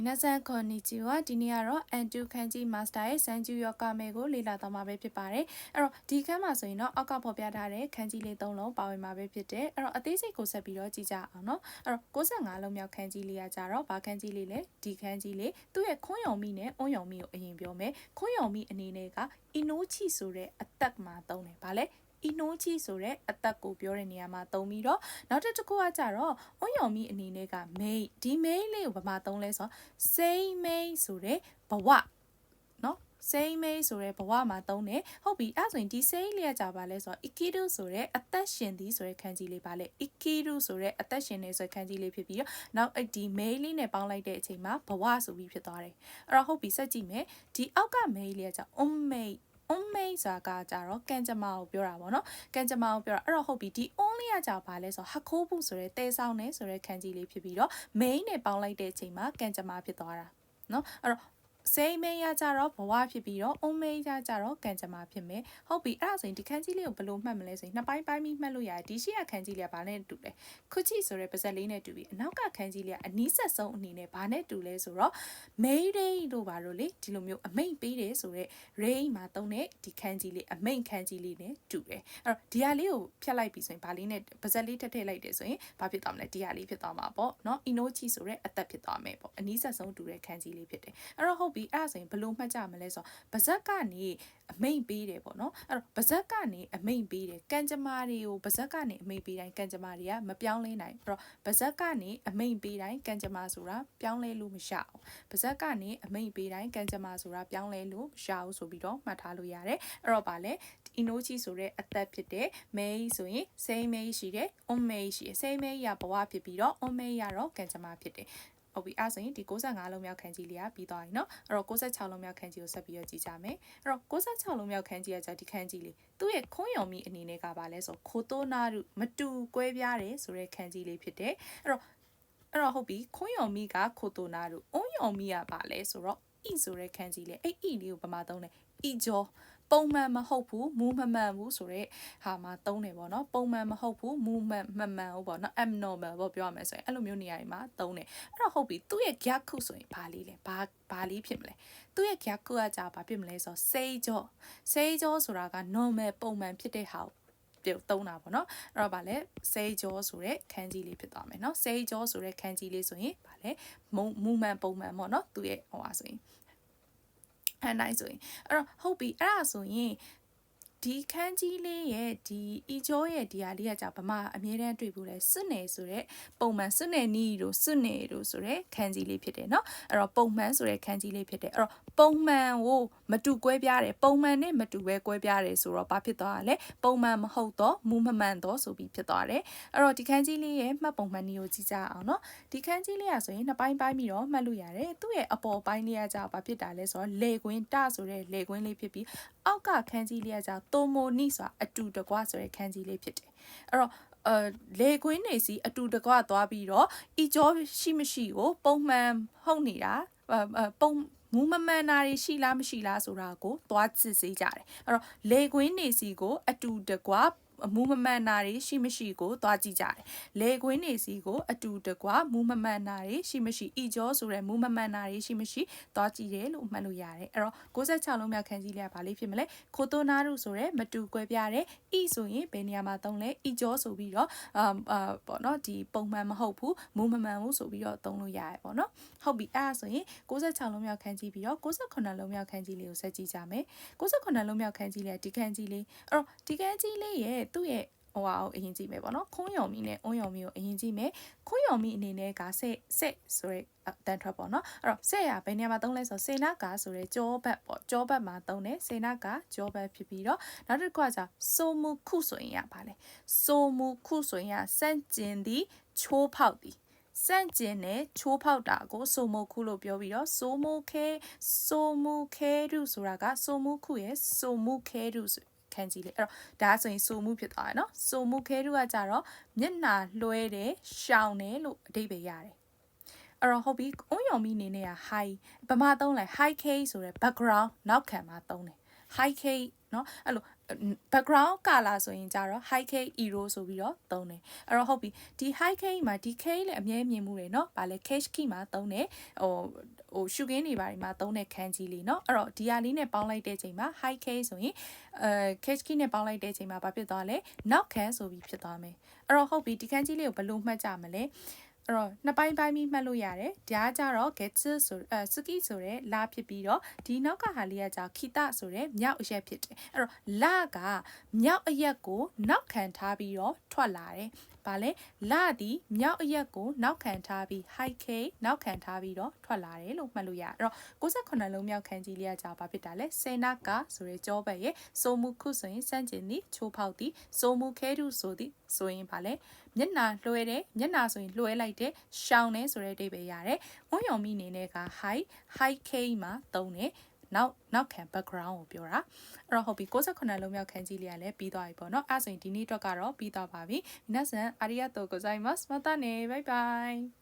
မီနာဆန်ခွန်နီချီဝဒီနေ့ကတော့အန်တူခန်းကြီးမာစတာရဲ့စန်ဂျူယောကာမေကိုလေ့လာသွားမှာပဲဖြစ်ပါတယ်အဲ့တော့ဒီခန်းမှာဆိုရင်တော့အောက်ကဖော်ပြထားတဲ့ခန်းကြီးလေး၃လုံးပါဝင်မှာပဲဖြစ်တယ်အဲ့တော့အသေးစိတ်ကိုဆက်ပြီးတော့ကြည့်ကြအောင်နော်အဲ့တော့65လုံးမြောက်ခန်းကြီးလေးကကြတော့ဘာခန်းကြီးလေးလဲဒီခန်းကြီးလေးသူ့ရဲ့ခွန်းယုံမိနဲ့အွန်းယုံမိကိုအရင်ပြောမယ်ခွန်းယုံမိအနေနဲ့ကအီနိုချီဆိုတဲ့အသက်မှာသုံးတယ်ဗာလဲ အီနိုချီဆိုတဲ့အသက်ကိုပြောတဲ့နေရာမှာသုံးပြီးတော့နောက်တစ်ခုကကြတော့အွန်ယုံမီအနေနဲ့က main ဒီ main လေးကိုဘာမှသုံးလဲဆိုတော့ same main ဆိုတဲ့ဘဝနော် same main ဆိုတဲ့ဘဝမှာသုံးတယ်ဟုတ်ပြီအဲ့ဆိုရင်ဒီ same လေးကကြပါလဲဆိုတော့ ikiru ဆိုတဲ့အသက်ရှင်သည်ဆိုတဲ့ခန်းကြီးလေးပါလေ ikiru ဆိုတဲ့အသက်ရှင်နေဆိုတဲ့ခန်းကြီးလေးဖြစ်ပြီးတော့နောက်အဲ့ဒီ main လေးနဲ့ပေါင်းလိုက်တဲ့အချိန်မှာဘဝဆိုပြီးဖြစ်သွားတယ်အဲ့တော့ဟုတ်ပြီစက်ကြည့်မယ်ဒီအောက်က main လေးကကြ on main on main ဆိုတာကကြတော့ကံကြမ္မာကိုပြောတာပေါ့နော်ကံကြမ္မာကိုပြောတာအဲ့တော့ဟုတ်ပြီဒီ on လေးကကြပါလဲဆိုတော့ဟခိုးဘူးဆိုတဲ့တဲဆောင်နေဆိုတဲ့ခန်းကြီးလေးဖြစ်ပြီးတော့ main နဲ့ပေါင်းလိုက်တဲ့အချိန်မှာကံကြမ္မာဖြစ်သွားတာနော်အဲ့တော့ စိမ့်မဲရကြတော့ဘဝဖြစ်ပြီးတော့အုံးမဲရကြတော့ကံကြမ္မာဖြစ်မယ်ဟုတ်ပြီအဲ့ဒါဆိုရင်ဒီခန်းကြီးလေးကိုဘယ်လိုမှတ်မလဲဆိုရင်နှစ်ပိုင်းပိုင်းပြီးမှတ်လို့ရတယ်ဒီရှိအခန်းကြီးလေးကဘာနဲ့တူလဲခုချီဆိုတဲ့ပါဇက်လေးနဲ့တူပြီးအနောက်ကခန်းကြီးလေးကအနီးဆက်ဆုံးအနေနဲ့ဘာနဲ့တူလဲဆိုတော့မိန်းရိတို့ဘာလို့လေဒီလိုမျိုးအမိန်ပေးတယ်ဆိုတော့ရိမှာတုံးတဲ့ဒီခန်းကြီးလေးအမိန်ခန်းကြီးလေးနဲ့တူတယ်အဲ့တော့ဒီဟာလေးကိုဖြတ်လိုက်ပြီဆိုရင်ဘာလေးနဲ့ပါဇက်လေးထက်ထည့်လိုက်တယ်ဆိုရင်ဘာဖြစ်သွားမလဲဒီဟာလေးဖြစ်သွားမှာပေါ့နော်အီနိုချီဆိုတဲ့အသက်ဖြစ်သွားမယ်ပေါ့အနီးဆက်ဆုံးတူတဲ့ခန်းကြီးလေးဖြစ်တယ်အဲ့တော့ဟုတ်ပြီအဲ့ဒါဆိုရင်ဘယ်လိုမှတ်ကြမလဲဆိုတော့ပါဇက်ကနေအမိတ်ပေးတယ်ပေါ့နော်အဲ့တော့ပါဇက်ကနေအမိတ်ပေးတယ်ကံကြမ္မာတွေကိုပါဇက်ကနေအမိတ်ပေးတိုင်းကံကြမ္မာတွေကမပြောင်းလဲနိုင်အဲ့တော့ပါဇက်ကနေအမိတ်ပေးတိုင်းကံကြမ္မာဆိုတာပြောင်းလဲလို့မရအောင်ပါဇက်ကနေအမိတ်ပေးတိုင်းကံကြမ္မာဆိုတာပြောင်းလဲလို့မရဘူးဆိုပြီးတော့မှတ်ထားလို့ရတယ်အဲ့တော့ဗာလဲ inochi ဆိုတဲ့အသက်ဖြစ်တဲ့ may ဆိုရင် same may ရှိတယ် on may ရှိတယ် same may ရဘဝဖြစ်ပြီးတော့ on may ရတော့ကံကြမ္မာဖြစ်တယ် ဟုတ်ပြီအဲ့ဆိုရင်ဒီ65လုံးမြောက်ခန်းကြီးလေးကပြီးသွားပြီเนาะအဲ့တော့66လုံးမြောက်ခန်းကြီးကိုဆက်ပြီးတော့ကြည့်ကြမယ်အဲ့တော့66လုံးမြောက်ခန်းကြီးကじゃဒီခန်းကြီးလေးသူ့ရဲ့ခွန်းယုံမီအနေနဲ့ကပါလဲဆိုခိုတိုနာရုမတူကွဲပြားတယ်ဆိုတဲ့ခန်းကြီးလေးဖြစ်တယ်အဲ့တော့အဲ့တော့ဟုတ်ပြီခွန်းယုံမီကခိုတိုနာရုအုံယုံမီကပါလဲဆိုတော့ဤဆိုတဲ့ခန်းကြီးလေးအဲ့ဤလေးကိုပမာသုံးတယ်ဤကျော် ပုံမှန်မဟုတ်ဘူးမူးမမှန်ဘူးဆိုတော့ဟာမှာသုံးတယ်ပေါ့နော်ပုံမှန်မဟုတ်ဘူးမူးမှန်မမှန်ဘူးပေါ့နော် abnormal ပေါ့ပြောရမယ်ဆိုရင်အဲ့လိုမျိုးနေရာတွေမှာသုံးတယ်အဲ့တော့ဟုတ်ပြီသူ့ရဲ့ gyaku ဆိုရင်ဘာလေးလဲဘာဘာလေးဖြစ်မလဲသူ့ရဲ့ gyaku ကကြာဘာဖြစ်မလဲဆိုတော့စေးကြောစေးကြောဆိုတာက normal ပုံမှန်ဖြစ်တဲ့ဟာကိုပြုတ်သုံးတာပေါ့နော်အဲ့တော့ဗာလဲစေးကြောဆိုတဲ့ခန်းကြီးလေးဖြစ်သွားမယ်နော်စေးကြောဆိုတဲ့ခန်းကြီးလေးဆိုရင်ဗာလဲမူမှန်ပုံမှန်ပေါ့နော်သူ့ရဲ့ဟိုဟာဆိုရင် ဟန်တိုင်းဆိုရင်အဲ့တော့ဟုတ်ပြီအဲ့ဒါဆိုရင် ဒီခန်းကြီးလေးရဲ့ဒီအီကျောရဲ့ဒီဟာလေးကကြာဗမာအမြဲတမ်းတွေ့ဘူးလဲစွနယ်ဆိုတဲ့ပုံမှန်စွနယ်နီးတို့စွနယ်တို့ဆိုတဲ့ခန်းကြီးလေးဖြစ်တယ်เนาะအဲ့တော့ပုံမှန်ဆိုတဲ့ခန်းကြီးလေးဖြစ်တယ်အဲ့တော့ပုံမှန်ကိုမတူကွဲပြားတယ်ပုံမှန်နဲ့မတူပဲကွဲပြားတယ်ဆိုတော့ဘာဖြစ်သွားရလဲပုံမှန်မဟုတ်တော့မူမမှန်တော့ဆိုပြီးဖြစ်သွားတယ်အဲ့တော့ဒီခန်းကြီးလေးရဲ့မှတ်ပုံမှန်နည်းကိုကြည့်ကြအောင်เนาะဒီခန်းကြီးလေးကဆိုရင်နှစ်ပိုင်းပိုင်းပြီးတော့မှတ်လို့ရတယ်သူ့ရဲ့အပေါ်ပိုင်းလေးကကြာဘာဖြစ်တာလဲဆိုတော့လေကွင်းတဆိုတဲ့လေကွင်းလေးဖြစ်ပြီးအောက်ကခန်းကြီးလေးကကြာ တိုမိုနီဆိုတာအတူတကွဆိုတဲ့ခန်းကြီးလေးဖြစ်တယ်အဲ့တော့အဲလေခွင်းနေစီအတူတကွသွားပြီးတော့ဤကြောရှိမရှိကိုပုံမှန်ဟုတ်နေတာပုံမူးမမှန်တာတွေရှိလားမရှိလားဆိုတာကိုသွားစစ်ဆေးကြတယ်အဲ့တော့လေခွင်းနေစီကိုအတူတကွ မူးမမှန်တာတွေရှိမရှိကိုသွားကြည့်ကြတယ်။လေကွင်းနေစီကိုအတူတကွမူးမမှန်တာတွေရှိမရှိဤကြောဆိုတဲ့မူးမမှန်တာတွေရှိမရှိသွားကြည့်တယ်လို့မှတ်လို့ရတယ်။အဲ့တော့66လုံးမြောက်ခန်းကြီးလေးကဘာလေးဖြစ်မလဲ။ခိုတိုနာရုဆိုတဲ့မတူကွဲပြားတဲ့ဤဆိုရင်ဘယ်နေရာမှာသုံးလဲဤကြောဆိုပြီးတော့အာအာပေါ့နော်ဒီပုံမှန်မဟုတ်ဘူးမူးမမှန်ဘူးဆိုပြီးတော့သုံးလို့ရတယ်ပေါ့နော်။ဟုတ်ပြီအဲ့ဒါဆိုရင်66လုံးမြောက်ခန်းကြီးပြီးတော့68လုံးမြောက်ခန်းကြီးလေးကိုဆက်ကြည့်ကြမယ်။68လုံးမြောက်ခန်းကြီးလေးကဒီခန်းကြီးလေးအဲ့တော့ဒီခန်းကြီးလေးရဲ့သူ့ရဲ့ဟိုဟာကိုအရင်ကြည့်မယ်ပေါ့နော်ခွန်းယုံမီနဲ့အွန်းယုံမီကိုအရင်ကြည့်မယ်ခွန်းယုံမီအနေနဲ့ကဆက်ဆက်ဆိုရဲတန်ထွက်ပေါ့နော်အဲ့တော့ဆက်ရဘယ်နေရာမှာသုံးလဲဆိုစေနာကာဆိုရဲကြောဘတ်ပေါ့ကြောဘတ်မှာသုံးတယ်စေနာကာကြောဘတ်ဖြစ်ပြီးတော့နောက်တစ်ခုကကြာဆိုမူခုဆိုရင်ရပါလေဆိုမူခုဆိုရင်ရစန့်ကျင်သည်ချိုးဖောက်သည်စန့်ကျင်နဲ့ချိုးဖောက်တာကိုဆိုမိုခုလို့ပြောပြီးတော့ဆိုမိုခဲဆိုမူခဲရုဆိုတာကဆိုမူခုရဲ့ဆိုမူခဲရုဆို ခန်းကြီးလေးအဲ့တော့ဒါဆိုရင်ဆိုမှုဖြစ်သွားတယ်နော်ဆိုမှုခဲတုကကြတော့မျက်နာလွှဲတယ်ရှောင်တယ်လို့အဓိပ္ပာယ်ရတယ်အဲ့တော့ဟုတ်ပြီအုံယုံမီအနေနဲ့က high ဗမာသုံးလိုက် high k ဆိုတဲ့ background နောက်ခံမှာသုံးတယ် high k เนาะအဲ့လို background color ဆိုရင်ကြတော့ high k hero ဆိုပြီးတော့သုံးတယ်အဲ့တော့ဟုတ်ပြီဒီ high k မှာဒီ k လည်းအမြဲမြင်မှုတွေเนาะဗာလဲ cache key မှာသုံးတယ်ဟိုဟိုရှုခင်းတွေဘာတွေမှာသုံးတဲ့ခန်းကြီးလေးเนาะအဲ့တော့ဒီဟာလေးနဲ့ပေါင်းလိုက်တဲ့ချိန်မှာ high k ဆိုရင်အဲ cache key နဲ့ပေါင်းလိုက်တဲ့ချိန်မှာဘာဖြစ်သွားလဲနောက်ခန်းဆိုပြီးဖြစ်သွားမယ်အဲ့တော့ဟုတ်ပြီဒီခန်းကြီးလေးကိုဘယ်လိုမှတ်ကြမလဲ အဲ့တော့နှစ်ပိုင်းပိုင်းပြီးမှတ်လို့ရတယ်။ဒါကကြတော့ get ဆိုအဲ suki ဆိုတဲ့လာဖြစ်ပြီးတော့ဒီနောက်ကဟာလေးကကြာ kita ဆိုတဲ့မြောက်အရက်ဖြစ်တယ်။အဲ့တော့လာကမြောက်အရက်ကိုနောက်ခံထားပြီးတော့ထွက်လာတယ်။ ဗာလဲလာသည်မြောက်အရက်ကိုနောက်ခံထားပြီး high k နောက်ခံထားပြီးတော့ထွက်လာတယ်လို့မှတ်လို့ရ။အဲ့တော့68လုံးမြောက်ခန်းကြီးလေးကကြာဘာဖြစ်တာလဲ။စေနာကဆိုတဲ့ကြောဘက်ရဲ့စိုးမှုခုဆိုရင်စန့်ကျင်သည်ချိုးဖောက်သည်စိုးမှုခဲတုဆိုသည်ဆိုရင်ဗာလဲမျက်နာလွှဲတယ်မျက်နာဆိုရင်လွှဲလိုက်တယ်ရှောင်းတယ်ဆိုတဲ့အဓိပ္ပာယ်ရတယ်။ဝွန်ယုံမိအနေနဲ့က high high k မှာသုံးတယ် နောက်နောက်ခံ background ကိုပြောတာအဲ့တော့ဟုတ်ပြီ69လုံးမြောက်ခန်းကြီးလေးကလည်းပြီးသွားပြီပေါ့နော်အဲ့ဆိုရင်ဒီနေ့အတွက်ကတော့ပြီးသွားပါပြီ minasan arigatou gozaimasu mata ne bye bye